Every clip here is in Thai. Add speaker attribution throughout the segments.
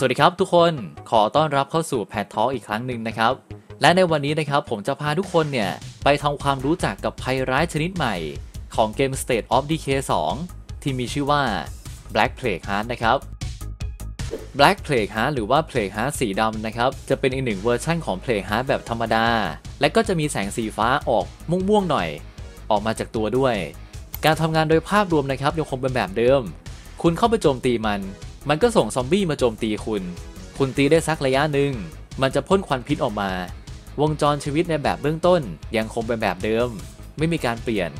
Speaker 1: สวัสดีครับทุกคนขอต้อนรับเข้าสู่แพททออีกครั้งหนึ่งนะครับ และในวันนี้นะครับผมจะพาทุกคนเนี่ยไปทำความรู้จักกับภัยร้ายชนิดใหม่ ของเกม State of Decay 2 ที่มีชื่อว่า Black Plague Heart นะครับ Black Plague Heart หรือว่า Plague Heart สีดำนะครับ จะเป็นอีกหนึ่งเวอร์ชั่นของ Plague Heart แบบธรรมดา และก็จะมีแสงสีฟ้าออกม่วงๆหน่อย ออกมาจากตัวด้วย การทำงานโดยภาพรวมนะครับยังคงเป็นแบบเดิม คุณเข้าไปโจมตีมัน มันก็ส่งซอมบี้มาโจมตีคุณ คุณตีได้สักระยะหนึ่ง มันจะพ่นควันพิษออกมา วงจรชีวิตในแบบเบื้องต้นยังคงเป็นแบบเดิม ไม่มีการเปลี่ยน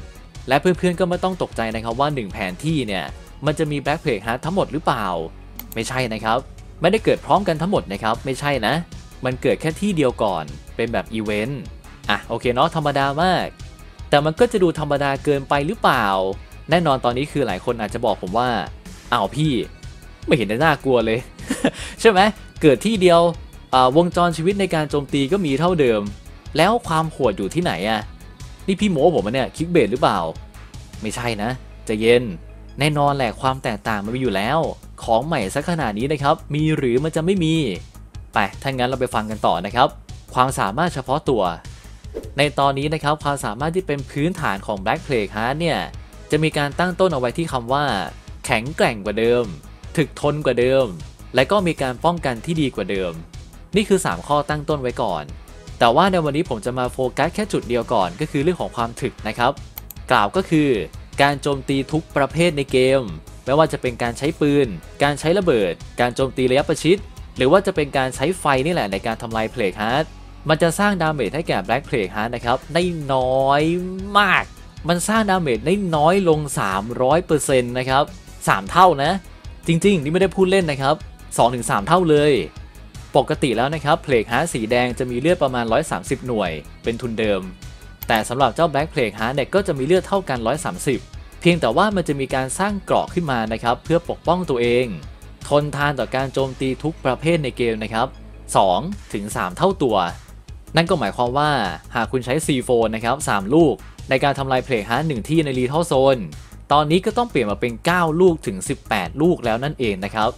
Speaker 1: และเพื่อนๆก็ไม่ต้องตกใจนะครับว่า 1 แผนที่เนี่ย มันจะมีแบล็กเพลกฮาร์ดทั้งหมดหรือเปล่า ไม่ใช่นะครับ ไม่ได้เกิดพร้อมกันทั้งหมดนะครับ ไม่ใช่นะ มันเกิดแค่ที่เดียวก่อน เป็นแบบอีเวนต์ อะโอเคเนาะธรรมดามาก แต่มันก็จะดูธรรมดาเกินไปหรือเปล่า แน่นอนตอนนี้คือหลายคนอาจจะบอกผมว่าอ้าวพี่ ไม่เห็นได้น่ากลัวเลย ใช่ไหมเกิดที่เดียววงจรชีวิตในการโจมตีก็มีเท่าเดิม แล้วความโหดอยู่ที่ไหนอะนี่พี่โม้ผมเนี่ยคิกเบสหรือเปล่า ไม่ใช่นะจะเย็นแน่นอนแหละความแตกต่างมันมีอยู่แล้ว ของใหม่สักขนาดนี้นะครับ มีหรือมันจะไม่มีไปถ้างั้นเราไปฟังกันต่อนะครับ ความสามารถเฉพาะตัว ในตอนนี้นะครับความสามารถที่เป็นพื้นฐานของ Black Plague Heart เนี่ยจะมีการตั้งต้นเอาไว้ที่คำว่า แข็งแกร่งกว่าเดิม ถึกทนกว่าเดิม และก็มีการป้องกันที่ดีกว่าเดิม นี่คือ 3 ข้อตั้งต้นไว้ก่อน แต่ว่าในวันนี้ผมจะมาโฟกัสแค่จุดเดียวก่อนก็คือเรื่องของความถึกนะครับ กล่าวก็คือ การโจมตีทุกประเภทในเกม ไม่ว่าจะเป็นการใช้ปืน การใช้ระเบิด การโจมตีระยะประชิด หรือว่าจะเป็นการใช้ไฟนี่แหละในการทำลายเพลกฮาร์ดมันจะสร้างดาเมจให้แก่ Black Plague Heart นะครับได้น้อยมาก มันสร้างดาเมจได้น้อยลง 300%นะครับ 3 เท่านะ จริงๆ นี่ไม่ได้พูดเล่นนะครับ 2-3 เท่าเลย ปกติแล้วนะครับเพลกฮาสีแดงจะมีเลือดประมาณ 130 หน่วย เป็นทุนเดิม แต่สำหรับเจ้า Black Plague Heart เนี่ยก็จะมีเลือดเท่ากัน 130 เพียงแต่ว่ามันจะมีการสร้างเกราะขึ้นมานะครับเพื่อปกป้องตัวเอง ทนทานต่อการโจมตีทุกประเภทในเกมนะครับ2ถึง3เท่าตัว นั่นก็หมายความว่าหากคุณใช้ C4 นะครับ3ลูก ในการทำลายเพลกฮาร์ด1ที่ในรีทัลโซน ตอนนี้ก็ต้องเปลี่ยนมาเป็น 9 ลูกถึง 18 ลูกแล้วนั่นเองนะครับ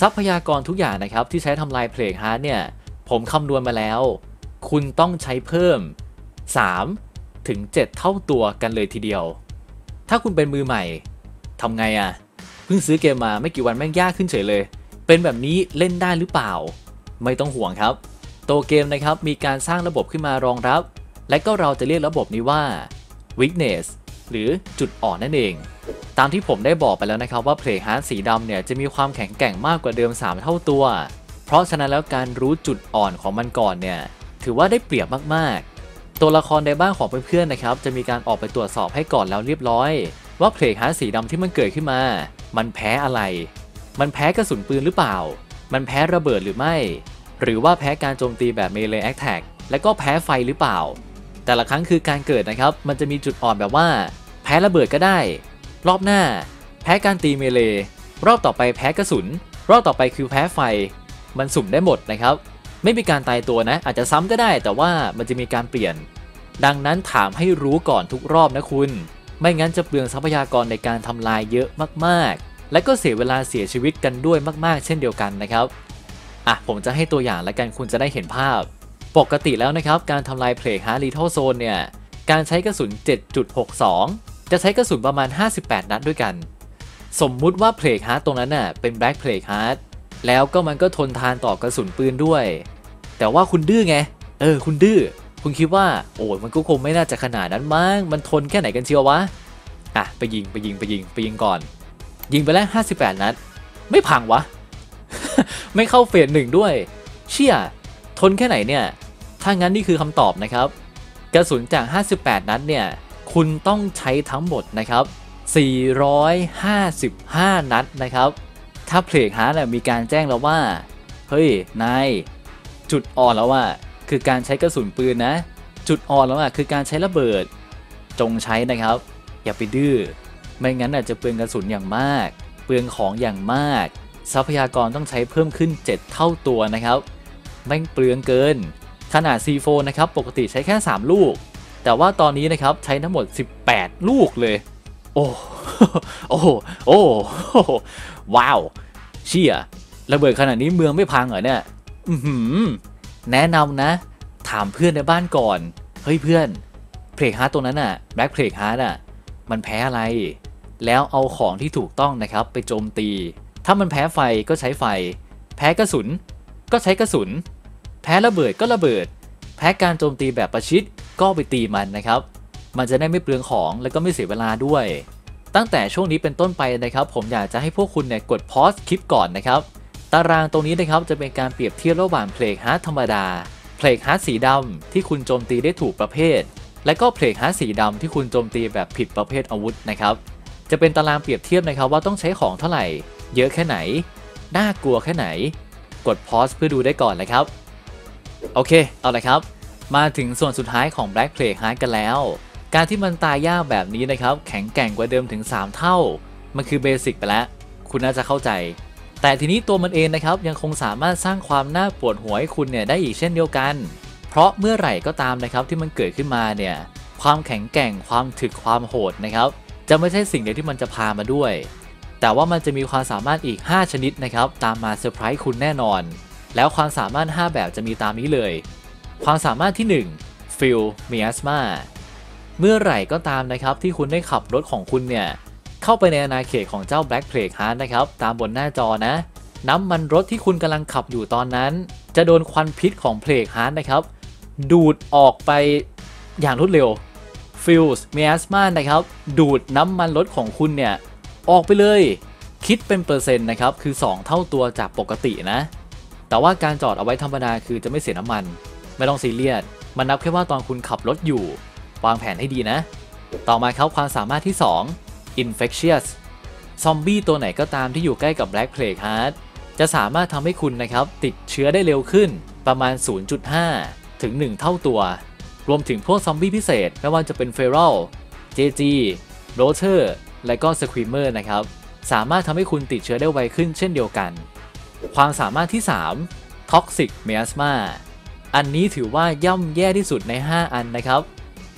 Speaker 1: ทรัพยากรทุกอย่างนะครับที่ใช้ทำลายเพลกฮาร์ดเนี่ย ผมคำนวณมาแล้ว คุณต้องใช้เพิ่ม 3 ถึง 7 เท่าตัวกันเลยทีเดียว ถ้าคุณเป็นมือใหม่ทำไงอะ่ะ เพิ่งซื้อเกมมาไม่กี่วันแม่งยากขึ้นเฉยเลย เป็นแบบนี้เล่นได้หรือเปล่า ไม่ต้องห่วงครับ โตเกมนะครับมีการสร้างระบบขึ้นมารองรับ และก็เราจะเรียกระบบนี้ว่า weakness หรือจุดอ่อนนั่นเอง ตามที่ผมได้บอกไปแล้วนะครับว่าเพลฮาร์ดสีดำเนี่ยจะมีความแข็งแกร่งมากกว่าเดิม 3 เท่าตัว เพราะฉะนั้นแล้วการรู้จุดอ่อนของมันก่อนเนี่ยถือว่าได้เปรียบมากๆ ตัวละครในบ้านของเพื่อนๆนะครับจะมีการออกไปตรวจสอบให้ก่อนแล้วเรียบร้อย ว่าเพลฮาร์ดสีดำที่มันเกิดขึ้นมา มันแพ้อะไร มันแพ้กระสุนปืนหรือเปล่า มันแพ้ระเบิดหรือไม่ หรือว่าแพ้การโจมตีแบบ melee attack และก็แพ้ไฟหรือเปล่า แต่ละครั้งคือการเกิดนะครับ มันจะมีจุดอ่อนแบบว่า แพ้ระเบิดก็ได้ รอบหน้า แพ้การตีเมเล รอบต่อไปแพ้กระสุน รอบต่อไปคือแพ้ไฟ มันสุ่มได้หมดนะครับ ไม่มีการตายตัวนะ อาจจะซ้ำก็ได้ แต่ว่ามันจะมีการเปลี่ยน ดังนั้นถามให้รู้ก่อนทุกรอบนะคุณ ไม่งั้นจะเปลืองทรัพยากรในการทำลายเยอะมากๆ และก็เสียเวลาเสียชีวิตกันด้วยมาก ๆ เช่นเดียวกันนะครับอะผมจะให้ตัวอย่างแล้วกันคุณจะได้เห็นภาพ ปกติแล้วนะครับการทำลายเพลกฮาร์ลีทัลโซนเนี่ยการใช้กระสุน 7.62 จะใช้กระสุนประมาณ 58 นัดด้วยกัน สมมุติว่าเพลกฮาร์ตรงนั้นน่ะเป็นแบล็กเพลกฮาร์ดแล้วก็มันก็ทนทานต่อกระสุนปืนด้วย แต่ว่าคุณดื้อไง เออ คุณดื้อ คุณคิดว่า โอ้ยมันก็คงไม่น่าจะขนาดนั้นมั้ง มันทนแค่ไหนกันเชียววะ อะ ไปยิง ไปยิง ไปยิง ไปยิงก่อน ยิงไปแล้ว 58 นัด ไม่พังวะ ไม่เข้าเฟสหนึ่งด้วย เชี่ย ทนแค่ไหนเนี่ย ถ้างั้นนี่คือคำตอบนะครับ กระสุนจาก 58 นัดเนี่ย คุณต้องใช้ทั้งหมดนะครับ 455 นัดนะครับ ถ้าเพลกฮาร์ดมีการแจ้งแล้วว่า เฮ้ย นาย จุดอ่อนแล้วว่าคือการใช้กระสุนปืนนะ จุดอ่อนแล้วอะคือการใช้ระเบิด จงใช้นะครับ อย่าไปดื้อ ไม่งั้นอาจจะเปลืองกระสุนอย่างมาก เปลืองของอย่างมาก ทรัพยากรต้องใช้เพิ่มขึ้น 7 เท่าตัวนะครับแม่งเปลืองเกิน ขนาด C4 นะครับปกติใช้แค่ 3 ลูก แต่ว่าตอนนี้นะครับใช้ทั้งหมด 18 ลูกเลย โอ้โอ้โอ้ว้าว เชี่ยระเบิดขนาดนี้เมืองไม่พังเหรอเนี่ยอือหือแนะนำนะ ถามเพื่อนในบ้านก่อน เฮ้ยเพื่อนเพลกฮาร์ตตัวนั้นอะแบล็กเพลกฮาร์ตอะมันแพ้อะไร แล้วเอาของที่ถูกต้องนะครับไปโจมตี ถ้ามันแพ้ไฟก็ใช้ไฟ แพ้กระสุน ก็ใช้กระสุน แพ้ระเบิดก็ระเบิด แพ้การโจมตีแบบประชิดก็ไปตีมันนะครับ มันจะได้ไม่เปลืองของและก็ไม่เสียเวลาด้วย ตั้งแต่ช่วงนี้เป็นต้นไปนะครับ ผมอยากจะให้พวกคุณเนี่ยกดพอสคลิปก่อนนะครับ ตารางตรงนี้นะครับจะเป็นการเปรียบเทียบระหว่างเพลกฮาร์ดธรรมดา เพลกฮาร์ดสีดำที่คุณโจมตีได้ถูกประเภท และก็เพลกฮาร์ดสีดำที่คุณโจมตีแบบผิดประเภทอาวุธนะครับจะเป็นตารางเปรียบเทียบนะครับว่าต้องใช้ของเท่าไหร่ เยอะแค่ไหน น่ากลัวแค่ไหน กดพอสเพื่อดูได้ก่อนเลยครับ โอเค เอาละครับ มาถึงส่วนสุดท้ายของ Black Plague Heart กันแล้ว การที่มันตายยากแบบนี้นะครับ แข็งแกร่งกว่าเดิมถึง 3 เท่า มันคือเบสิกไปแล้ว คุณน่าจะเข้าใจ แต่ทีนี้ตัวมันเองนะครับ ยังคงสามารถสร้างความน่าปวดหัวให้คุณเนี่ยได้อีกเช่นเดียวกัน เพราะเมื่อไหร่ก็ตามนะครับที่มันเกิดขึ้นมาเนี่ยความแข็งแกร่งความถึกความโหดนะครับ จะไม่ใช่สิ่งเดียวที่มันจะพามาด้วย แต่ว่ามันจะมีความสามารถอีก 5 ชนิดนะครับ ตามมาเซอร์ไพรส์คุณแน่นอน แล้วความสามารถ 5 แบบจะมีตามนี้เลย ความสามารถที่1ฟิลมีอัสมาเมื่อไหร่ก็ตามนะครับที่คุณได้ขับรถของคุณเนี่ย เข้าไปในอาณาเขตของเจ้า Black Plague Heart นะครับ ตามบนหน้าจอนะ น้ำมันรถที่คุณกำลังขับอยู่ตอนนั้น จะโดนควันพิษของ Plague Heart นะครับ ดูดออกไปอย่างรวดเร็วฟิลส์มีอัสมานะครับ ดูดน้ำมันรถของคุณเนี่ย ออกไปเลย คิดเป็นเปอร์เซ็นต์นะครับ คือ 2 เท่าตัวจากปกตินะ แต่ว่าการจอดเอาไว้ธรรมดาคือจะไม่เสียน้ำมัน ไม่ต้องซีเรียส มันนับแค่ว่าตอนคุณขับรถอยู่ วางแผนให้ดีนะ ต่อมาครับความสามารถที่ 2 infectious ซอมบี้ตัวไหนก็ตามที่อยู่ใกล้กับ Black Plague Heart จะสามารถทำให้คุณนะครับ ติดเชื้อได้เร็วขึ้นประมาณ 0.5 ถึง 1 เท่าตัว รวมถึงพวกซอมบี้พิเศษ ไม่ว่าจะเป็น Feral JG Rotor และก็ Screamer นะครับ สามารถทำให้คุณติดเชื้อได้ไวขึ้นเช่นเดียวกัน ความสามารถที่ 3 Toxic Miasma อันนี้ถือว่าย่ำแย่ที่สุดใน 5 อันนะครับ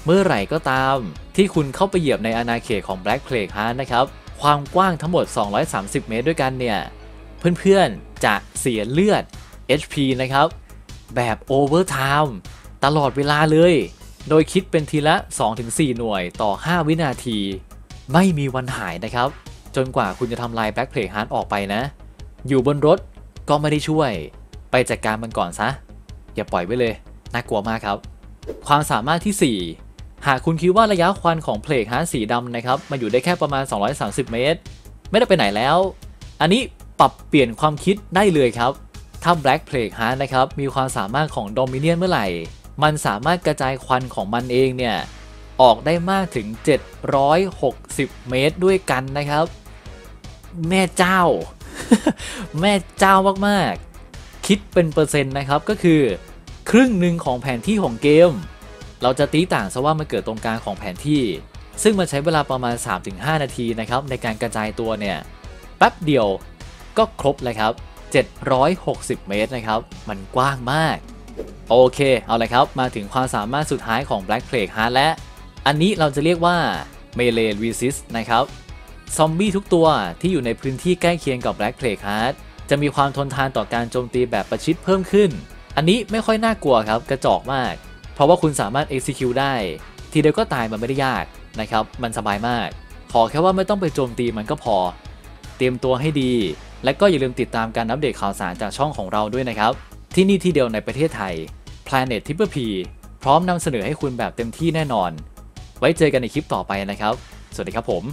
Speaker 1: เมื่อไหร่ก็ตามที่คุณเข้าไปเหยียบในอาณาเขตของ Black Plague Heart นะครับ ความกว้างทั้งหมด 230 เมตรด้วยกันเนี่ย เพื่อนๆ จะเสียเลือด HP นะครับ แบบ Overtime ตลอดเวลาเลย โดยคิดเป็นทีละ 2-4 หน่วยต่อ 5 วินาที ไม่มีวันหายนะครับ จนกว่าคุณจะทำลาย Black Plague Heart ออกไปนะ อยู่บนรถ ก็ไม่ได้ช่วย ไปจัดการมันก่อนซะ อย่าปล่อยไว้เลย น่ากลัวมากครับ ความสามารถที่ 4 หากคุณคิดว่าระยะควันของเพลกฮาร์สีดำนะครับมาอยู่ได้แค่ประมาณ 230 เมตร ไม่ได้ไปไหนแล้ว อันนี้ปรับเปลี่ยนความคิดได้เลยครับ ถ้า Black Plague Heart นะครับมีความสามารถของ Dominion เมื่อไหร่ มันสามารถกระจายควันของมันเองเนี่ยออกได้มากถึง 760 เมตรด้วยกันนะครับ แม่เจ้า แม่เจ้ามากๆ คิดเป็นเปอร์เซ็นต์นะครับก็คือ ครึ่งหนึ่งของแผนที่ของเกม เราจะตีต่างซะว่ามันเกิดตรงกลางของแผนที่ ซึ่งมันใช้เวลาประมาณ 3-5 นาทีนะครับในการกระจายตัวเนี่ยแป๊บเดียวก็ครบเลยครับ 760 เมตรนะครับ มันกว้างมาก โอเค เอาเลยครับ มาถึงความสามารถสุดท้ายของ Black Plague Heart และ อันนี้เราจะเรียกว่า Melee Resist นะครับ ซอมบี้ทุกตัวที่อยู่ในพื้นที่ใกล้เคียงกับ Black Plague Heart จะมีความทนทานต่อการโจมตีแบบประชิดเพิ่มขึ้น อันนี้ไม่ค่อยน่ากลัวครับกระจอกมาก เพราะว่าคุณสามารถ execute ได้ ทีเดียวก็ตายมันไม่ได้ยากนะครับ มันสบายมาก ขอแค่ว่าไม่ต้องไปโจมตีมันก็พอ เตรียมตัวให้ดี และก็อย่าลืมติดตามการอัปเดตข่าวสารจากช่องของเราด้วยนะครับ ที่นี่ที่เดียวในประเทศไทย Planet t i p P พร้อมนำเสนอให้คุณแบบเต็มที่แน่นอน ไว้เจอกันในคลิปต่อไปนะครับ สวัสดีครับผม